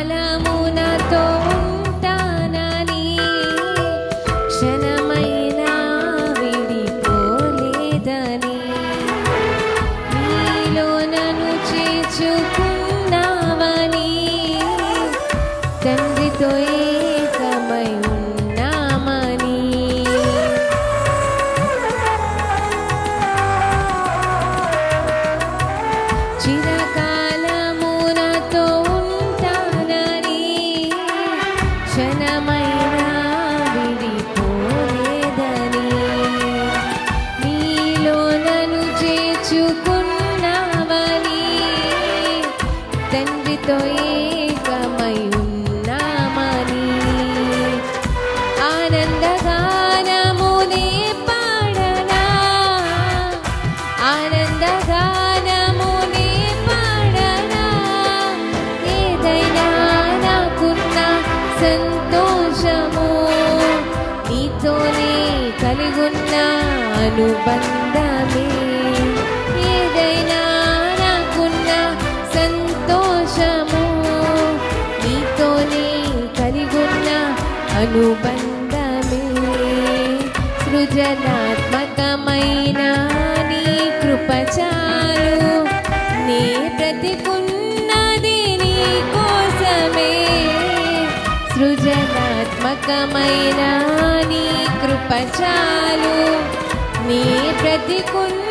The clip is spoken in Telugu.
చిరకాలమునతో ఉంటానని క్షణమైనా విడిపోలేదని నీలో నన్ను చేర్చుకున్నావని తండ్రితో ఏకమై ఉన్నామని. చిరకాలమునతో క్షణమైనా విడిపోలేదని నీలో నన్ను చేర్చుకున్నావని తండ్రితో ఏకమై ఉన్నామని ఆనందగానమునే పాడనా ఆనందగానమునే పాడనా ఏదైనా నాకున్న సంతోషము నీతోనే కలిగున్న అనుబంధమే. ఏదైనా నాకున్న సంతోషము నీతోనే కలిగున్న అనుబంధమే. సృజనాత్మకమైన నీ కృపచారు నీ ప్రతికున్నది నీ కోసమే. సృజనాత్మకమైన నీ కృపచాలు నీ బ్రతికున్న